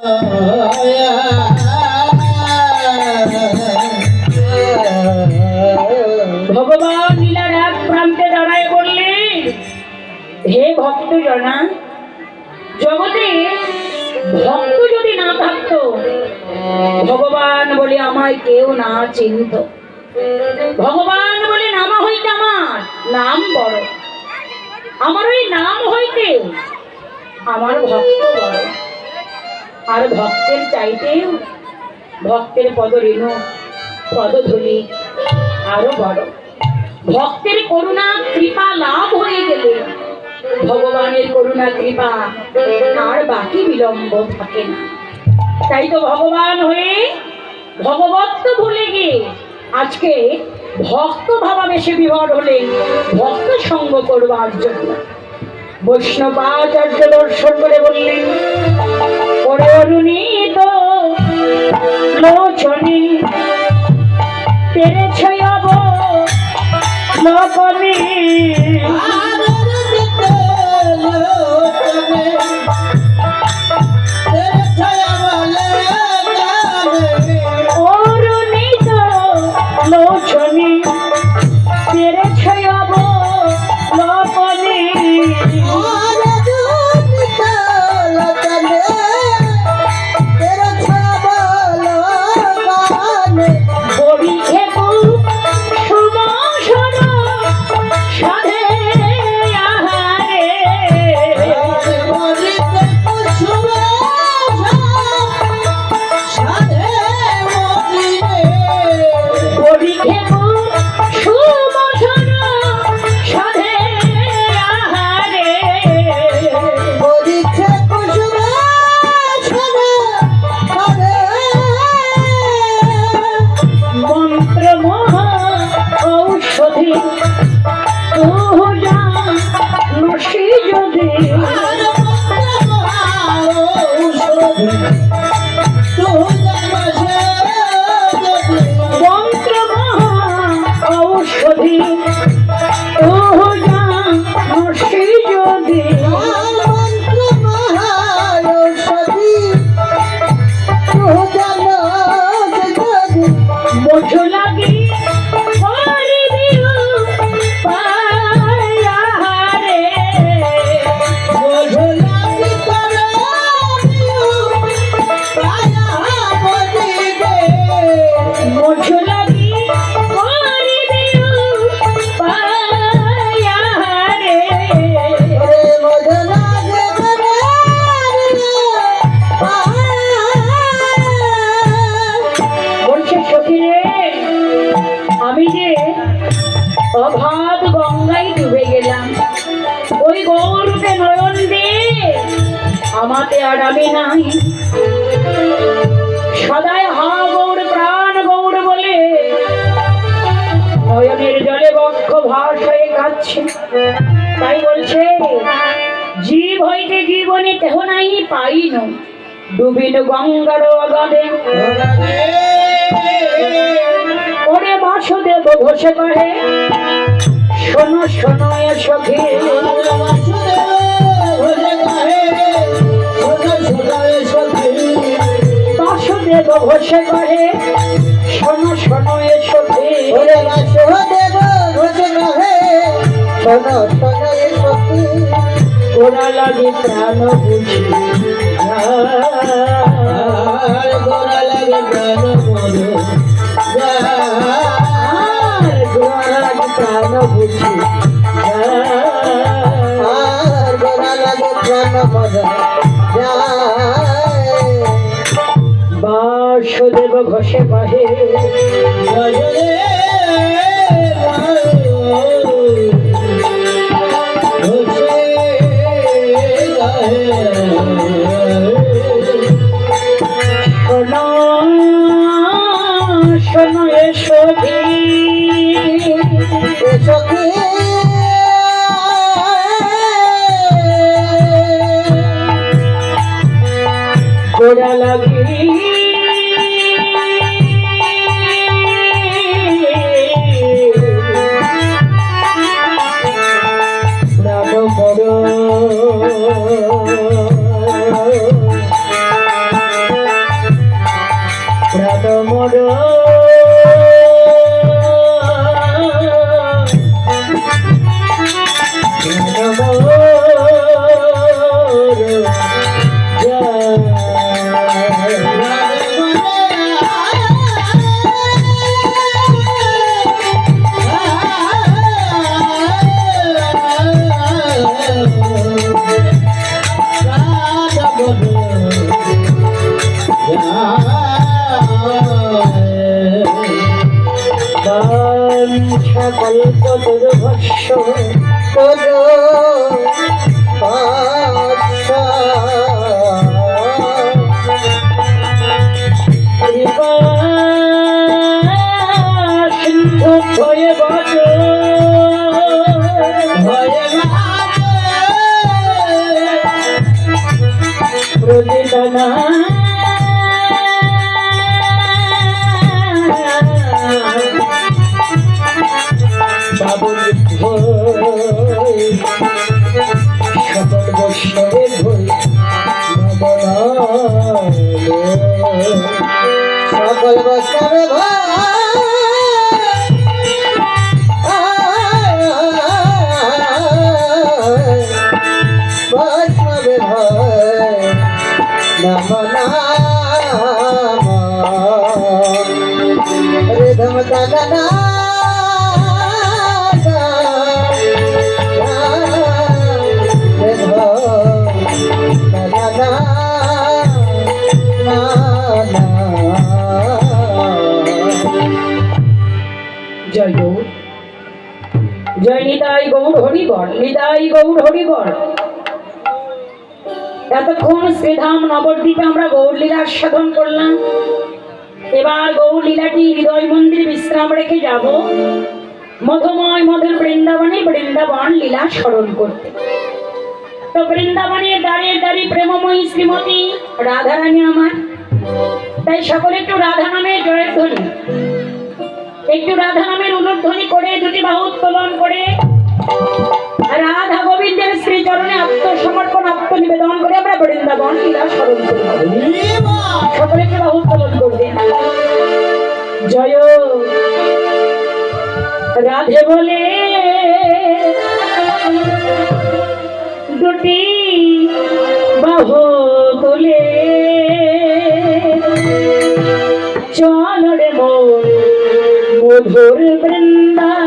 ভক্ত জগতে ভক্ত যদি না থাকতো, ভগবান বলে আমায় কেউ না চিনত। ভগবান বলে নামা হইতে আমার নাম বড়। আমার ওই নাম হইতে আমার ভক্ত বড়। আর ভক্তের চাইতেও ভক্তের পদ পদরেণু পদধূলি আরও বড়। ভক্তের করুণা, কৃপা লাভ হয়ে গেলে ভগবানের করুণা, কৃপা আর বাকি বিলম্ব থাকে না। তাই তো ভগবান হয়ে ভগবত্ব ভুলে গিয়ে আজকে ভক্ত ভাবাবেশে বিভর হলে ভক্ত সঙ্গ করবার জন্য বৈষ্ণবাচার্য দর্শন করে বললেন অরুণিত লোচনী তেরে ছয়াব লোকনে সদাই হা গৌর প্রাণ গৌর বলে জলে বক্ষ ভাস হয়ে তাই বলছে, জীব হইতে জীবনে কেহ পাইন। ডুবিন গঙ্গার অগাধে। ওরে বাসুদেব ঘোষে কহে শোনো শোনো এ সখী। বাসুদেব ঘোষে কহে শোনো শোনো এ সখী ওরা লাগে প্রাণ বুঝি আর গোড়া লাগে প্রাণ বুঝি বাসুদেব ঘোষে কহে বলো এতক্ষণ শ্রীধাম নবদ্বীপে আমরা সাধন করলাম। এবার হৃদয় মন্দিরে বিশ্রাম রেখে যাব। মধুময় মধুর বৃন্দাবনে বৃন্দাবন লীলা স্মরণ করতে। তো বৃন্দাবনে দাঁড়িয়ে দাঁড়িয়ে প্রেমময়ী শ্রীমতী রাধারানী আমার। তাই সকলে একটু রাধা নামে জয়ের ধ্বনি একটু রাধা নামের উলধ্বনি করে দুটি বাহু উত্তোলন করে রাধা গোবিন্দের শ্রী চরণে আত্মসমর্পণ, আত্মনিবেদন করে আমরা বৃন্দাবন লীলা স্মরণ করব। জয়। রাধে বলে, দুটি বাহু তোলে চল রে মধুর বৃন্দাবনে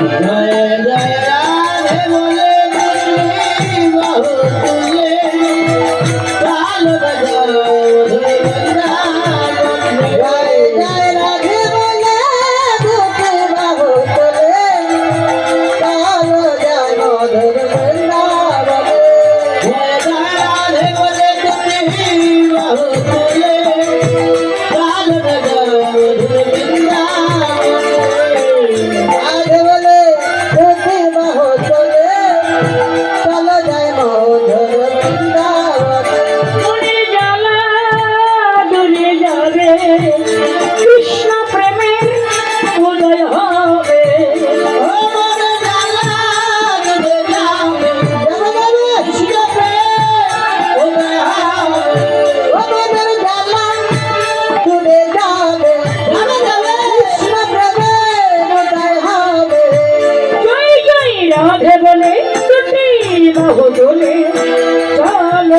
জয় জয় রাধে বলে বলে দুটি বাহু তোলে চল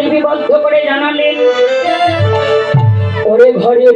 লিপিবদ্ধ করে জানালেন। ওরে ঘরে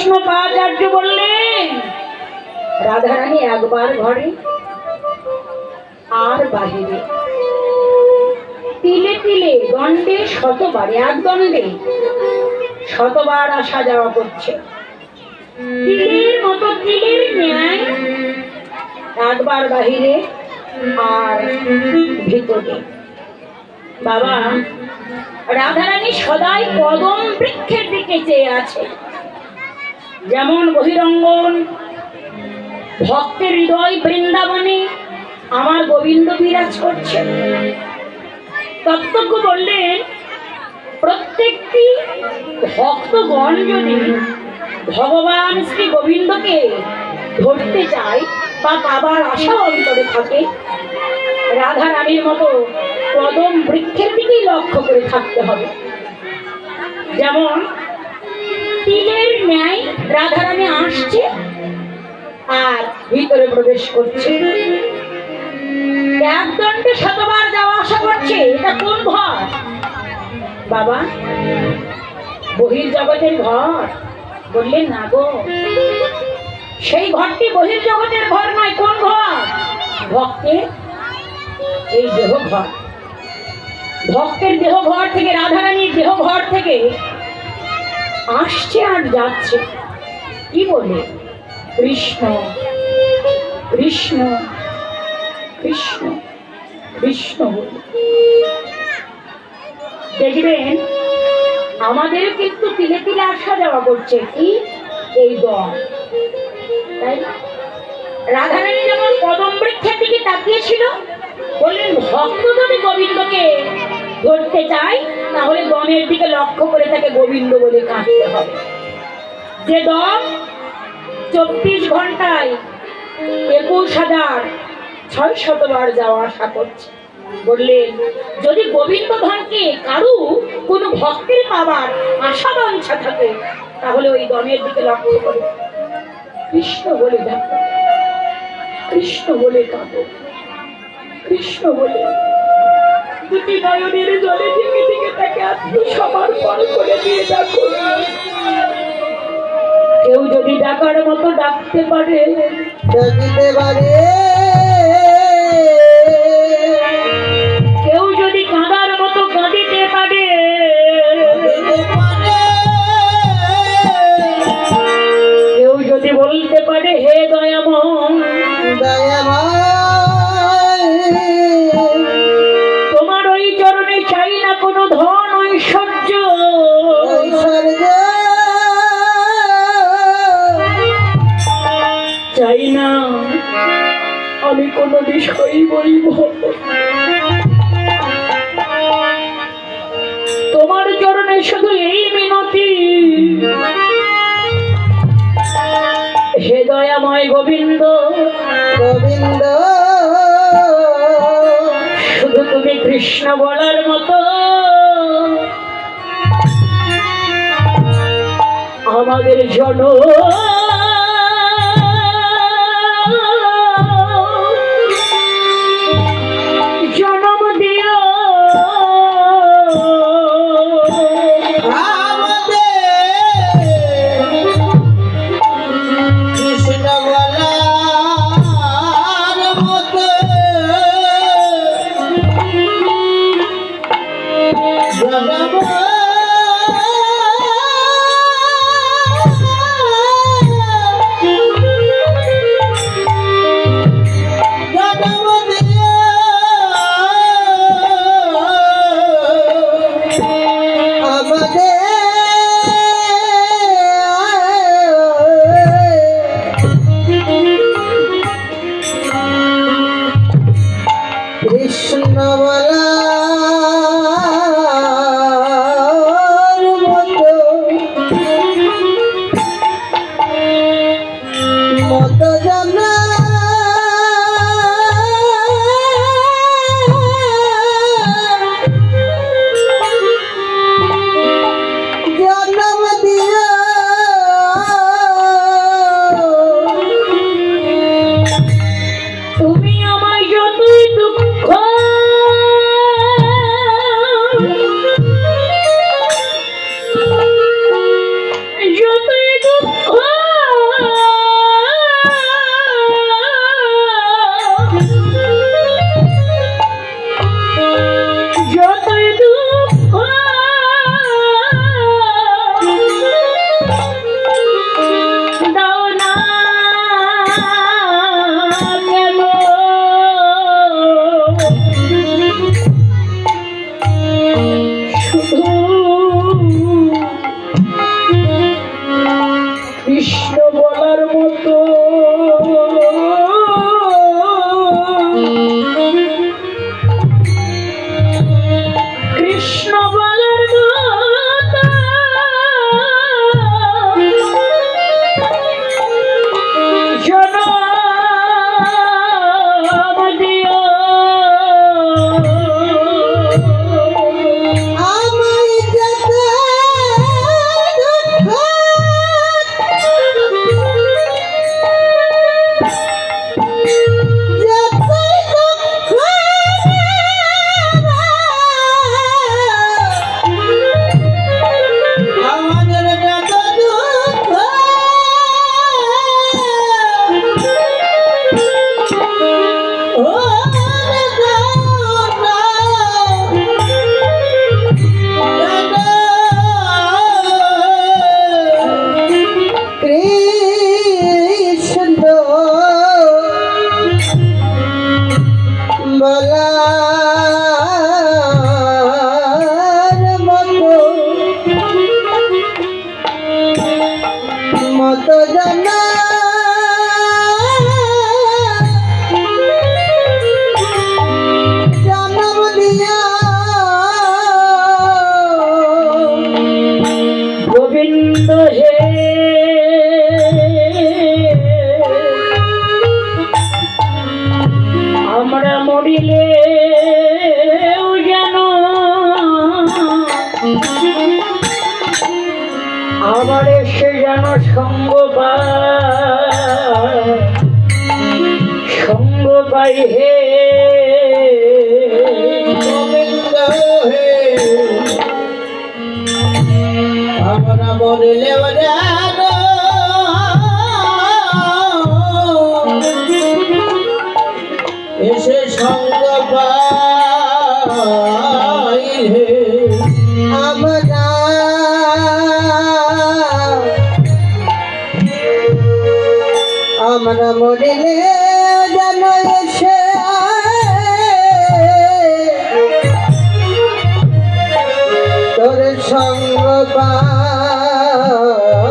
বৈষ্ণব আচার্য বললেন, রাধারানী একবার ঘরে আর বাহিরে। তিলে তিলে দণ্ডে শতবার, এক দণ্ডে শতবার আসা যাওয়া করছে। তিলের মতো তিলের ন্যায় একবার বাহিরে আর ভিতরে। বাবা, রাধারানী সদাই কদম বৃক্ষের দিকে চেয়ে আছে। যেমন বহিরঙ্গন, ভক্তের হৃদয় বৃন্দাবনে আমার গোবিন্দ বিরাজ করছে। তত্ত্বজ্ঞ বললেন, প্রত্যেকটি ভক্তগণ যদি ভগবান শ্রী গোবিন্দকে ধরতে চায় বা বাবার আশা অন্তরে থাকে, রাধা রানীর মতো কদম বৃক্ষের দিকেই লক্ষ্য করে থাকতে হবে। যেমন তিলের ন্যায় রাধারানী আসছে আর ভিতরে প্রবেশ করছে। এক দণ্ডে শতবার যাওয়া আসা করছে। এটা কোন ঘর? বাবা বহির জগতের ঘর। বললেন, না গো, সেই ঘরটি বহির জগতের ঘর নয়। কোন ঘর? ভক্তের এই দেহ ঘর। ভক্তের দেহ ঘর থেকে, রাধারানীর দেহ ঘর থেকে আসছে আর যাচ্ছে। কি বলে? কৃষ্ণ কৃষ্ণ কৃষ্ণ কৃষ্ণ দেখবেন, আমাদের কিন্তু তিলে তিলে আসা যাওয়া করছে। কি? এই দম তাই রাধারানী যেমন কদম বৃক্ষের দিকে তাকিয়েছিল, বললেন ভক্ত যদি গোবিন্দকে ধরতে চায় তাহলে দমের দিকে লক্ষ্য করে তাকে গোবিন্দ বলে কাঁদতে হবে। যে দম চব্বিশ ঘন্টায় একুশ হাজার ছয় শতবার যাওয়া আসা করছে। বললেন যদি গোবিন্দ ধনকে কারু কোনো ভক্তের পাবার আশা বাঞ্ছা থাকে, তাহলে ওই দমের দিকে লক্ষ্য করে। কৃষ্ণ বলে দেখো কৃষ্ণ বলে কাঁদো। কৃষ্ণ বলে জলে থেকে থেকে তাকে করে দিয়ে দেখো কেউ যদি ডাকার মতো ডাকতে পারে ডাকতে পারে বিষয় বলব তোমার চরণে শুধু এই মিনতি। হে দয়াময় গোবিন্দ। গোবিন্দ। শুধু তুমি কৃষ্ণ বলার মতো। আমাদের জন মরিলে যেন আবার এসে যেন সঙ্গ সঙ্গ পাই হে আমরা মরলে সঙ্গ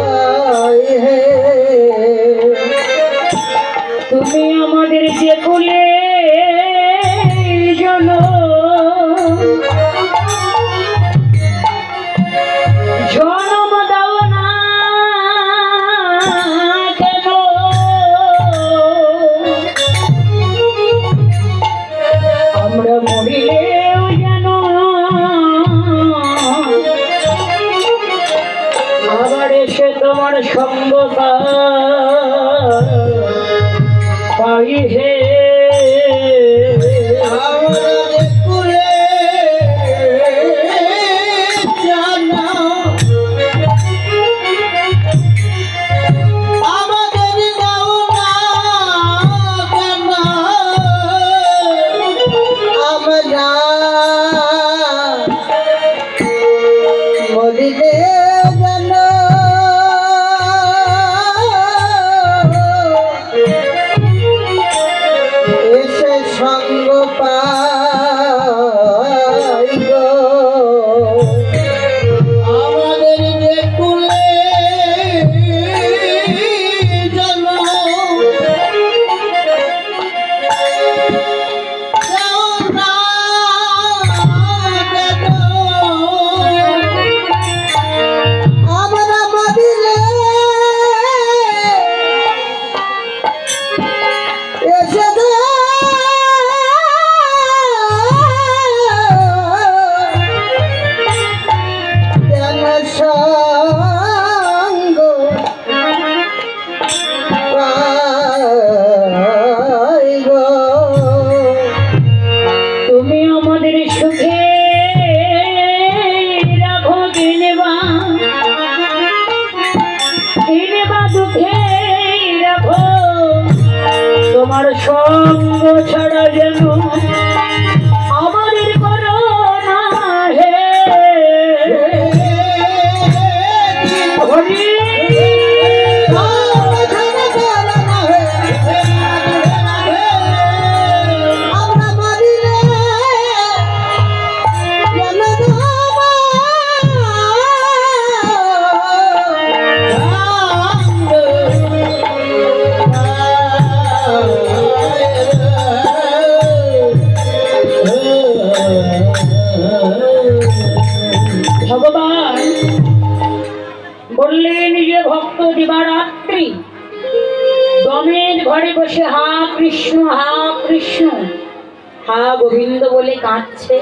কাঁদছে।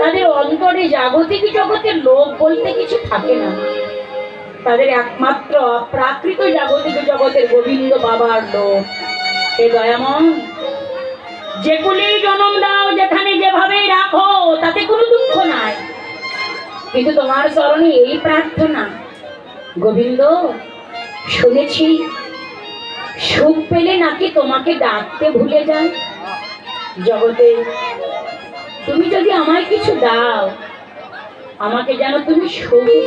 তাদের অন্তরে জাগতিক জগতের লোক বলতে কিছু থাকে না। তাদের একমাত্র প্রাকৃত জাগতিক জগতের গোবিন্দ বাবার লোক এ দয়ামন যেগুলি জনম দাও, যেখানে যেভাবেই রাখো, তাতে কোনো দুঃখ নাই। কিন্তু তোমার স্মরণে এই প্রার্থনা, গোবিন্দ, শুনেছি, সুখ পেলে নাকি তোমাকে ডাকতে ভুলে যায় জগতে তুমি যদি আমায় কিছু দাও আমাকে যেন তুমি সবুজ